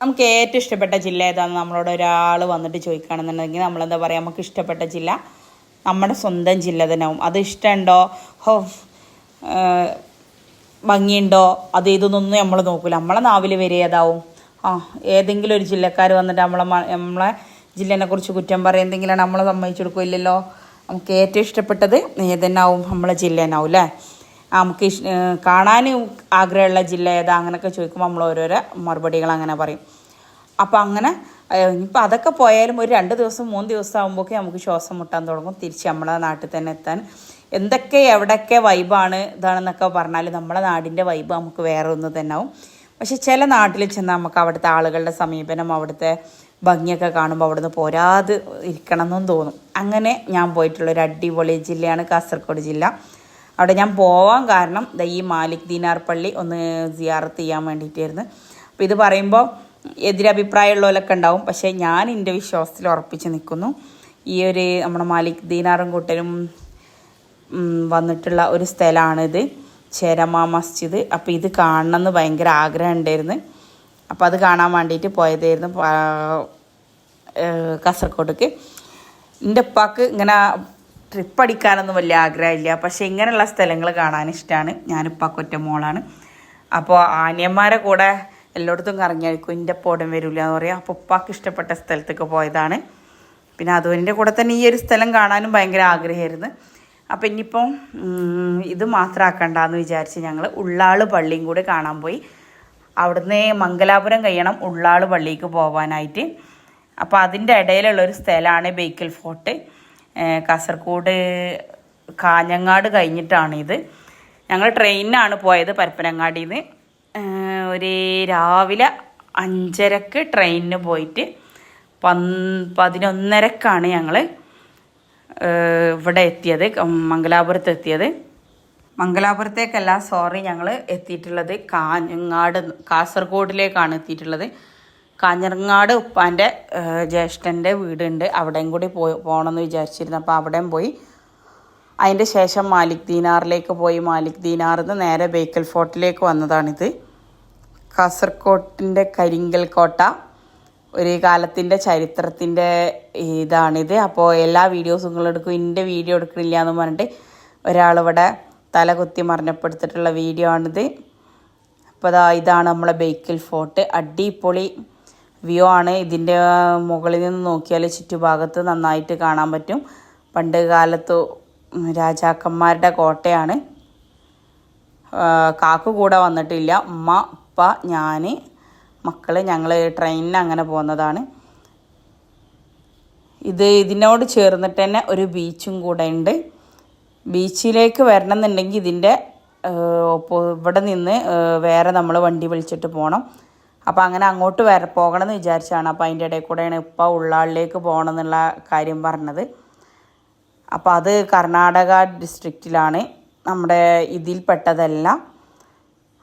നമുക്ക് ഏറ്റവും ഇഷ്ടപ്പെട്ട ജില്ല ഏതാണെന്ന് നമ്മളോട് ഒരാൾ വന്നിട്ട് ചോദിക്കുകയാണെന്നുണ്ടെങ്കിൽ നമ്മളെന്താ പറയുക നമുക്ക് ഇഷ്ടപ്പെട്ട ജില്ല നമ്മുടെ സ്വന്തം ജില്ല തന്നെ ആവും. അത് ഇഷ്ടമുണ്ടോ? ഹോ ഭംഗിയുണ്ടോ? അത് ഇതൊന്നും നമ്മൾ നോക്കില്ല നമ്മളെ നാവിൽ വരെ ഏതാവും? ആ ഏതെങ്കിലും ഒരു ജില്ലക്കാർ വന്നിട്ട് നമ്മളെ നമ്മളെ ജില്ലേനെ കുറിച്ച് കുറ്റം പറയുന്നെങ്കിലാണ് നമ്മളെ സമ്മതിച്ചു കൊടുക്കില്ലല്ലോ നമുക്ക് ഏറ്റവും ഇഷ്ടപ്പെട്ടത് ഏതെന്നാവും? നമ്മളെ ജില്ലേനാവും അല്ലേ? നമുക്ക് കാണാൻ ആഗ്രഹമുള്ള ജില്ല ഏതാ? അങ്ങനെയൊക്കെ ചോദിക്കുമ്പോൾ നമ്മൾ ഓരോരോ മറുപടികൾ അങ്ങനെ പറയും. അപ്പം അങ്ങനെ ഇനിയിപ്പോൾ അതൊക്കെ പോയാലും ഒരു രണ്ട് ദിവസം മൂന്ന് ദിവസം ആകുമ്പോഴേക്കും നമുക്ക് ശ്വാസം മുട്ടാൻ തുടങ്ങും. തിരിച്ച് നമ്മളെ നാട്ടിൽ തന്നെ എത്താൻ. എന്തൊക്കെ എവിടെയൊക്കെ വൈബാണ് ഇതാണെന്നൊക്കെ പറഞ്ഞാൽ നമ്മളെ നാടിന്റെ വൈബ് നമുക്ക് വേറെ ഒന്ന് തന്നെ ആവും. പക്ഷെ ചില നാട്ടിൽ ചെന്നാൽ നമുക്ക് അവിടുത്തെ ആളുകളുടെ സമീപനം അവിടുത്തെ ഭംഗിയൊക്കെ കാണുമ്പോൾ അവിടുന്ന് പോരാതെ ഇരിക്കണം എന്നും തോന്നും. അങ്ങനെ ഞാൻ പോയിട്ടുള്ള ഒരു അടിപൊളി ജില്ലയാണ് കാസർഗോഡ് ജില്ല. അവിടെ ഞാൻ പോവാൻ കാരണം ഈ മാലിക് ദീനാർ പള്ളി ഒന്ന് സിയാറത്ത് ചെയ്യാൻ വേണ്ടിയിട്ടായിരുന്നു. അപ്പോൾ ഇത് പറയുമ്പോൾ എതിരഭിപ്രായമുള്ളവരൊക്കെ ഉണ്ടാവും. പക്ഷേ ഞാൻ എന്റെ വിശ്വാസത്തിൽ ഉറപ്പിച്ച് നിൽക്കുന്നു. ഈ ഒരു നമ്മുടെ മാലിക് ദീനാറും കൂട്ടരും വന്നിട്ടുള്ള ഒരു സ്ഥലമാണിത്. ചേരമ മസ്ജിദ്. അപ്പോൾ ഇത് കാണണം എന്ന് ഭയങ്കര ആഗ്രഹം ഉണ്ടായിരുന്നു. അപ്പോൾ അത് കാണാൻ വേണ്ടിയിട്ട് പോയതായിരുന്നു കാസർഗോഡേക്ക് എന്റെ ഉപ്പാക്ക് ഇങ്ങനെ ട്രിപ്പ് അടിക്കാനൊന്നും വലിയ ആഗ്രഹമില്ല. പക്ഷേ ഇങ്ങനെയുള്ള സ്ഥലങ്ങൾ കാണാൻ ഇഷ്ടമാണ് ഞാനിപ്പോൾ ഒറ്റ മോളാണ്. അപ്പോൾ ആനിയന്മാരെ കൂടെ എല്ലായിടത്തും കറങ്ങിയായിരിക്കും. എന്റെ പോടം വരില്ല എന്ന് പറയാം. അപ്പോൾ ഉപ്പാക്ക് ഇഷ്ടപ്പെട്ട സ്ഥലത്തേക്ക് പോയതാണ്. പിന്നെ അതുവിന്റെ കൂടെ തന്നെ ഈ ഒരു സ്ഥലം കാണാനും ഭയങ്കര ആഗ്രഹമായിരുന്നു. അപ്പം ഇനിയിപ്പം ഇത് മാത്രമാക്കണ്ടെന്ന് വിചാരിച്ച് ഞങ്ങൾ ഉള്ളാൾ പള്ളിയും കൂടെ കാണാൻ പോയി. അവിടുന്ന് മംഗലാപുരം കഴിയണം ഉള്ളാൾ പള്ളിക്ക് പോകാനായിട്ട് അപ്പോൾ അതിന്റെ ഇടയിലുള്ള ഒരു സ്ഥലമാണ് ബേക്കൽ ഫോർട്ട്. കാസർഗോഡ് കാഞ്ഞങ്ങാട് കഴിഞ്ഞിട്ടാണ് ഇത് ഞങ്ങൾ ട്രെയിനിനാണ് പോയത് പരപ്പനങ്ങാടിയിൽ നിന്ന് ഒരു രാവിലെ അഞ്ചരക്ക് ട്രെയിനിന് പോയിട്ട് പന് പതിനൊന്നരക്കാണ് ഞങ്ങൾ ഇവിടെ എത്തിയത്. മംഗലാപുരത്ത് എത്തിയത്. മംഗലാപുരത്തേക്കല്ല സോറി ഞങ്ങൾ എത്തിയിട്ടുള്ളത് കാഞ്ഞങ്ങാട് കാസർഗോഡിലേക്കാണ് എത്തിയിട്ടുള്ളത്. കാഞ്ഞങ്ങാട് ഉപ്പാന്റെ ജ്യേഷ്ഠന്റെ വീടുണ്ട്. അവിടെയും കൂടി പോയി പോകണമെന്ന് വിചാരിച്ചിരുന്നു. അപ്പോൾ അവിടെയും പോയി. അതിന്റെ ശേഷം മാലിക് ദീനാറിലേക്ക് പോയി. മാലിക് ദീനാറിൽ നിന്ന് നേരെ ബേക്കൽ ഫോർട്ടിലേക്ക് വന്നതാണിത്. കാസർകോട്ടിന്റെ കരിങ്കൽ കോട്ട ഒരു കാലത്തിന്റെ ചരിത്രത്തിന്റെ ഇതാണിത്. അപ്പോൾ എല്ലാ വീഡിയോസും നിങ്ങൾ എടുക്കും. എന്റെ വീഡിയോ എടുക്കണില്ല എന്ന് പറഞ്ഞിട്ട് ഒരാളിവിടെ തല കുത്തി മരണപ്പെടുത്തിട്ടുള്ള വീഡിയോ ആണിത്. അപ്പോൾ ഇതാണ് നമ്മളെ ബേക്കൽ ഫോർട്ട്. അടിപൊളി വ്യൂ ആണ്. ഇതിന്റെ മുകളിൽ നിന്ന് നോക്കിയാൽ ചുറ്റുഭാഗത്ത് നന്നായിട്ട് കാണാൻ പറ്റും. പണ്ട് കാലത്ത് രാജാക്കന്മാരുടെ കോട്ടയാണ്. കാക്ക കൂടെ വന്നിട്ടില്ല. ഉമ്മ ഉപ്പ ഞാൻ മക്കൾ ഞങ്ങൾ ട്രെയിനിന് അങ്ങനെ പോകുന്നതാണ്. ഇത് ഇതിനോട് ചേർന്നിട്ട് തന്നെ ഒരു ബീച്ചും കൂടെ ഉണ്ട്. ബീച്ചിലേക്ക് വരണം എന്നുണ്ടെങ്കിൽ ഇതിന്റെ ഇവിടെ നിന്ന് വേറെ നമ്മൾ വണ്ടി വിളിച്ചിട്ട് പോകണം അപ്പോൾ അങ്ങനെ അങ്ങോട്ട് വര പോകണം എന്ന് വിചാരിച്ചാണ്. അപ്പോൾ അതിന്റെ ഇടയിൽ കൂടെയാണ് ഇപ്പം ഉള്ളാളിലേക്ക് പോകണം എന്നുള്ള കാര്യം പറഞ്ഞത്. അപ്പോൾ അത് കർണാടക ഡിസ്ട്രിക്റ്റിലാണ് നമ്മുടെ ഇതിൽപ്പെട്ടതല്ല.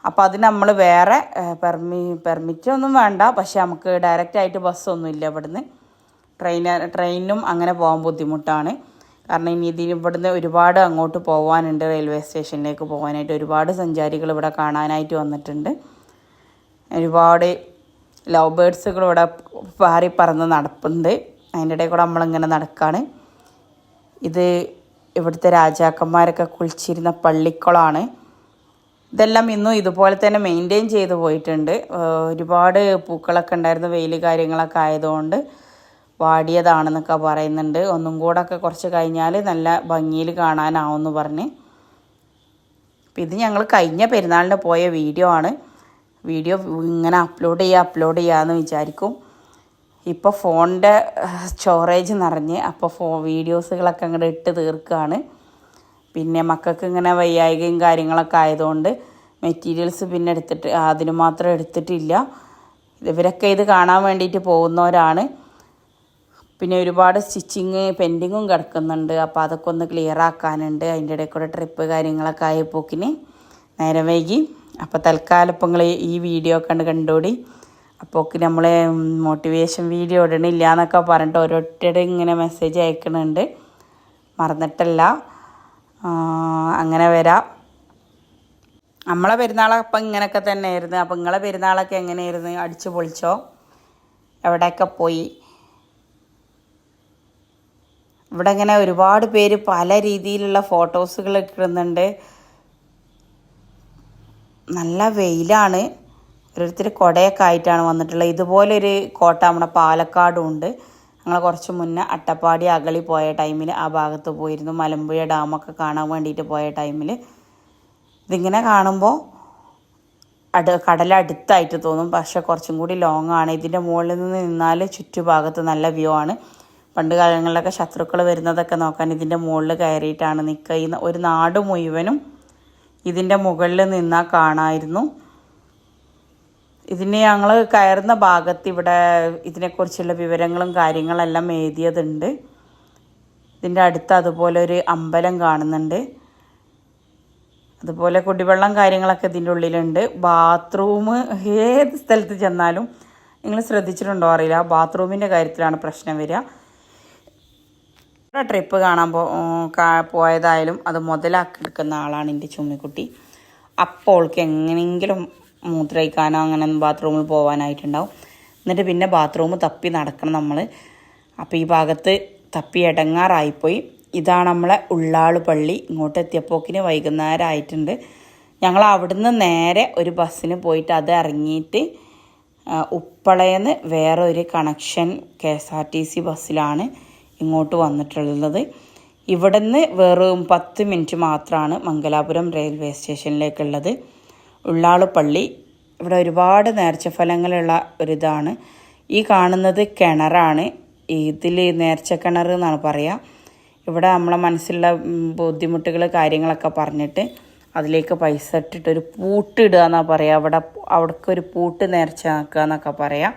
അപ്പോൾ അത് നമ്മൾ വേറെ പെർമി പെർമിറ്റ് ഒന്നും വേണ്ട. പക്ഷേ നമുക്ക് ഡയറക്റ്റ് ആയിട്ട് ബസ്സൊന്നും ഇല്ല ഇവിടുന്ന്. ട്രെയിന ട്രെയിനും അങ്ങനെ പോകാൻ ബുദ്ധിമുട്ടാണ്. കാരണം ഇനി ഇതിന് ഇവിടുന്ന് ഒരുപാട് അങ്ങോട്ട് പോകാനുണ്ട് റെയിൽവേ സ്റ്റേഷനിലേക്ക് പോകാനായിട്ട് ഒരുപാട് സഞ്ചാരികൾ ഇവിടെ കാണാനായിട്ട് വന്നിട്ടുണ്ട്. ഒരുപാട് ലവ് ബേഡ്സുകൾ ഇവിടെ പാറി പറന്ന് നടപ്പുണ്ട്. അതിന്റെ ഇടയിൽ കൂടെ നമ്മളിങ്ങനെ നടക്കുകയാണ് ഇത് ഇവിടുത്തെ രാജാക്കന്മാരൊക്കെ കുളിച്ചിരുന്ന പള്ളിക്കുളമാണ് ഇതെല്ലാം ഇന്നും ഇതുപോലെ തന്നെ മെയിന്റെയിൻ ചെയ്ത് പോയിട്ടുണ്ട്. ഒരുപാട് പൂക്കളൊക്കെ ഉണ്ടായിരുന്നു വെയിൽ കാര്യങ്ങളൊക്കെ ആയതുകൊണ്ട് വാടിയതാണെന്നൊക്കെ പറയുന്നുണ്ട്. ഒന്നും കൂടെ ഒക്കെ കുറച്ച് കഴിഞ്ഞാൽ നല്ല ഭംഗിയിൽ കാണാനാവുമെന്ന് പറഞ്ഞ്. അപ്പം ഇത് ഞങ്ങൾ കഴിഞ്ഞ പെരുന്നാളിന് പോയ വീഡിയോ ആണ്. വീഡിയോ ഇങ്ങനെ അപ്ലോഡ് ചെയ്യുക അപ്ലോഡ് ചെയ്യാമെന്ന് വിചാരിക്കും. ഇപ്പോൾ ഫോണിന്റെ സ്റ്റോറേജ് നിറഞ്ഞ് അപ്പോൾ ഫോ വീഡിയോസുകളൊക്കെ അങ്ങോട്ട് ഇട്ട് തീർക്കുകയാണ് പിന്നെ മക്കൾക്ക് ഇങ്ങനെ വയ്യായികയും കാര്യങ്ങളൊക്കെ ആയതുകൊണ്ട് മെറ്റീരിയൽസ് പിന്നെ എടുത്തിട്ട് അതിന് മാത്രം എടുത്തിട്ടില്ല. ഇവരൊക്കെ ഇത് കാണാൻ വേണ്ടിയിട്ട് പോകുന്നവരാണ്. പിന്നെ ഒരുപാട് സ്റ്റിച്ചിങ് പെൻഡിങ്ങും കിടക്കുന്നുണ്ട്. അപ്പോൾ അതൊക്കെ ഒന്ന് ക്ലിയർ ആക്കാനുണ്ട്. അതിന്റെ ഇടയിൽ കൂടെ ട്രിപ്പ് കാര്യങ്ങളൊക്കെ ആയപ്പോക്കിന് നേരം വൈകി. അപ്പോൾ തൽക്കാലം ഇപ്പം നിങ്ങൾ ഈ വീഡിയോ കണ്ട് കണ്ടുകൂടി അപ്പോൾ നമ്മൾ മോട്ടിവേഷൻ വീഡിയോ ഇടണില്ല എന്നൊക്കെ പറഞ്ഞിട്ട് ഓരോരുത്തരുടെ ഇങ്ങനെ മെസ്സേജ് അയക്കണുണ്ട്. മറന്നിട്ടല്ല. അങ്ങനെ വരാം. നമ്മളെ പെരുന്നാളപ്പം ഇങ്ങനെയൊക്കെ തന്നെയായിരുന്നു. അപ്പം നിങ്ങളെ പെരുന്നാളൊക്കെ എങ്ങനെയായിരുന്നു? അടിച്ചു പൊളിച്ചോ? എവിടെയൊക്കെ പോയി? ഇവിടെ ഇങ്ങനെ ഒരുപാട് പേര് പല രീതിയിലുള്ള ഫോട്ടോസുകൾ ഇടുന്നുണ്ട്. നല്ല വെയിലാണ്. ഓരോരുത്തർ കുടയൊക്കെ ആയിട്ടാണ് വന്നിട്ടുള്ളത്. ഇതുപോലൊരു കോട്ട നമ്മുടെ പാലക്കാടും ഉണ്ട് ഞങ്ങൾ കുറച്ച് മുന്നേ അട്ടപ്പാടി അകളി പോയ ടൈമിൽ ആ ഭാഗത്ത് പോയിരുന്നു. മലമ്പുഴ ഡാമൊക്കെ കാണാൻ വേണ്ടിയിട്ട് പോയ ടൈമിൽ ഇതിങ്ങനെ കാണുമ്പോൾ അട് കടലടുത്തായിട്ട് തോന്നും. പക്ഷേ കുറച്ചും കൂടി ലോങ് ആണ്. ഇതിന്റെ മുകളിൽ നിന്ന് നിന്നാൽ ചുറ്റുഭാഗത്ത് നല്ല വ്യൂ ആണ്. പണ്ട് കാലങ്ങളിലൊക്കെ ശത്രുക്കൾ വരുന്നതൊക്കെ നോക്കാൻ ഇതിന്റെ മുകളിൽ കയറിയിട്ടാണ് നിൽക്കുക ഈ ഒരു നാട് മുഴുവനും ഇതിന്റെ മുകളിൽ നിന്നാൽ കാണായിരുന്നു. ഇതിന് ഞങ്ങൾ കയറുന്ന ഭാഗത്ത് ഇവിടെ ഇതിനെക്കുറിച്ചുള്ള വിവരങ്ങളും കാര്യങ്ങളെല്ലാം എഴുതിയതുണ്ട്. ഇതിന്റെ അടുത്ത് അതുപോലെ ഒരു അമ്പലം കാണുന്നുണ്ട്. അതുപോലെ കുടിവെള്ളം കാര്യങ്ങളൊക്കെ ഇതിന്റെ ഉള്ളിലുണ്ട്. ബാത്റൂം ഏത് സ്ഥലത്ത് ചെന്നാലും നിങ്ങൾ ശ്രദ്ധിച്ചിട്ടുണ്ടോ അറിയില്ല. ബാത്റൂമിന്റെ കാര്യത്തിലാണ് പ്രശ്നം വരിക. ട്രിപ്പ് കാണാൻ പോയതായാലും അത് മുതലാക്കി എടുക്കുന്ന ആളാണ് എന്റെ ചുമ്മിക്കുട്ടി. അപ്പോൾ അവൾക്ക് എങ്ങനെയെങ്കിലും മൂത്രയിക്കാനോ അങ്ങനെ ബാത്റൂമിൽ പോകാനായിട്ടുണ്ടാവും എന്നിട്ട് പിന്നെ ബാത്റൂം തപ്പി നടക്കണം നമ്മൾ അപ്പോൾ ഈ ഭാഗത്ത് തപ്പി ഇടങ്ങാറായിപ്പോയി ഇതാണ് നമ്മളെ ഉള്ളാൾ പള്ളി. ഇങ്ങോട്ട് എത്തിയപ്പോക്കിന് വൈകുന്നേരം ആയിട്ടുണ്ട് ഞങ്ങൾ അവിടുന്ന് നേരെ ഒരു ബസ്സിന് പോയിട്ട് അത് ഇറങ്ങിയിട്ട് ഉപ്പളയെന്ന് വേറെ ഒരു connection K S R T C ബസ്സിലാണ്. ഇങ്ങോട്ട് വന്നിട്ടുള്ളത്. ഇവിടുന്ന് വെറും പത്ത് മിനിറ്റ് മാത്രമാണ് മംഗലാപുരം റെയിൽവേ സ്റ്റേഷനിലേക്കുള്ളത്. ഉള്ളാളുപള്ളി. ഇവിടെ ഒരുപാട് നേർച്ചഫലങ്ങളുള്ള ഒരിതാണ്. ഈ കാണുന്നത് കിണറാണ്. ഇതിൽ നേർച്ച കിണർ എന്നാണ് പറയുക ഇവിടെ നമ്മളെ മനസ്സിലുള്ള ബുദ്ധിമുട്ടുകൾ കാര്യങ്ങളൊക്കെ പറഞ്ഞിട്ട് അതിലേക്ക് പൈസ ഇട്ടിട്ട് ഒരു പൂട്ടിടുക എന്നാണ് പറയുക അവിടെ അവിടേക്ക് ഒരു പൂട്ട് നേർച്ച ആക്കുക എന്നൊക്കെ പറയാം.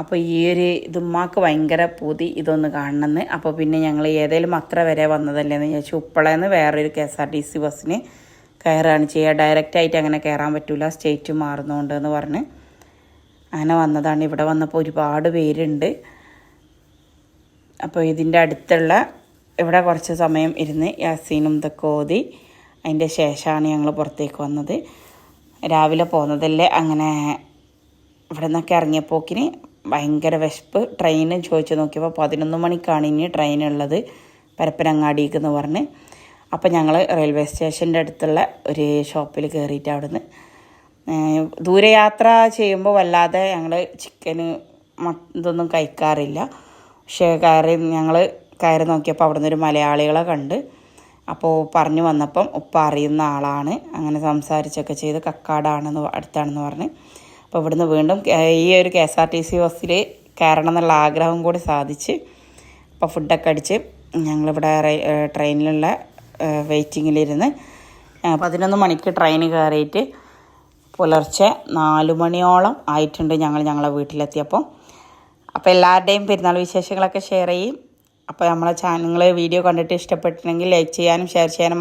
അപ്പോൾ ഈ ഒരു ഇതുമ്മാക്ക് ഭയങ്കര പൂതി ഇതൊന്ന് കാണണമെന്ന് അപ്പോൾ പിന്നെ ഞങ്ങൾ ഏതെങ്കിലും അത്ര വരെ വന്നതല്ലേന്ന് വിചാരിച്ചു. ഉപ്പളയെന്ന് വേറൊരു K S R T C ബസ്സിന് കയറുകയാണ് ചെയ്യുക ഡയറക്റ്റായിട്ട് അങ്ങനെ കയറാൻ പറ്റില്ല സ്റ്റേറ്റ് മാറുന്നുണ്ട് എന്ന് പറഞ്ഞ് അങ്ങനെ വന്നതാണ്. ഇവിടെ വന്നപ്പോൾ ഒരുപാട് പേരുണ്ട്. അപ്പോൾ ഇതിന്റെ അടുത്തുള്ള ഇവിടെ കുറച്ച് സമയം ഇരുന്ന് യാസീനും ഇതൊക്കെ ഓതി അതിന്റെ ശേഷമാണ് ഞങ്ങൾ പുറത്തേക്ക് വന്നത്. രാവിലെ പോകുന്നതല്ലേ അങ്ങനെ ഇവിടെ നിന്നൊക്കെ ഇറങ്ങിയപ്പോക്കിന് ഭയങ്കര വിശപ്പ്. ട്രെയിൻ ചോദിച്ചു നോക്കിയപ്പോൾ പതിനൊന്ന് മണിക്കാണ് ഇനി ട്രെയിൻ ഉള്ളത്. പരപ്പനങ്ങാടിക്ക് എന്ന് പറഞ്ഞ്. അപ്പോൾ ഞങ്ങൾ റെയിൽവേ സ്റ്റേഷന്റെ അടുത്തുള്ള ഒരു ഷോപ്പിൽ കയറിയിട്ട് അവിടുന്ന്. ദൂരയാത്ര ചെയ്യുമ്പോൾ വല്ലാതെ ഞങ്ങൾ ചിക്കന് ഇതൊന്നും കഴിക്കാറില്ല. പക്ഷേ കയറി ഞങ്ങൾ കയറി നോക്കിയപ്പോൾ അവിടുന്ന് ഒരു മലയാളികളെ കണ്ട്. അപ്പോൾ പറഞ്ഞു വന്നപ്പം ഉപ്പ അറിയുന്ന ആളാണ്. അങ്ങനെ സംസാരിച്ചൊക്കെ ചെയ്ത് കക്കാടാണെന്ന് അടുത്താണെന്ന് പറഞ്ഞ്. അപ്പോൾ ഇവിടുന്ന് വീണ്ടും ഈ ഒരു K S R T C ബസ്സിൽ കയറണം എന്നുള്ള ആഗ്രഹം കൂടി സാധിച്ച് അപ്പോൾ ഫുഡൊക്കെ അടിച്ച് ഞങ്ങളിവിടെ ട്രെയിനിലുള്ള വെയിറ്റിങ്ങിലിരുന്ന് പതിനൊന്ന് മണിക്ക് ട്രെയിൻ കയറിയിട്ട് പുലർച്ചെ നാല് മണിയോളം ആയിട്ടുണ്ട് ഞങ്ങൾ ഞങ്ങളെ വീട്ടിലെത്തിയപ്പോൾ. അപ്പോൾ എല്ലാവരുടെയും പെരുന്നാൾ വിശേഷങ്ങളൊക്കെ ഷെയർ ചെയ്യും. അപ്പോൾ നമ്മളെ ചാനൽ വീഡിയോ കണ്ടിട്ട് ഇഷ്ടപ്പെട്ടിട്ടുണ്ടെങ്കിൽ ലൈക്ക് ചെയ്യാനും ഷെയർ ചെയ്യാനും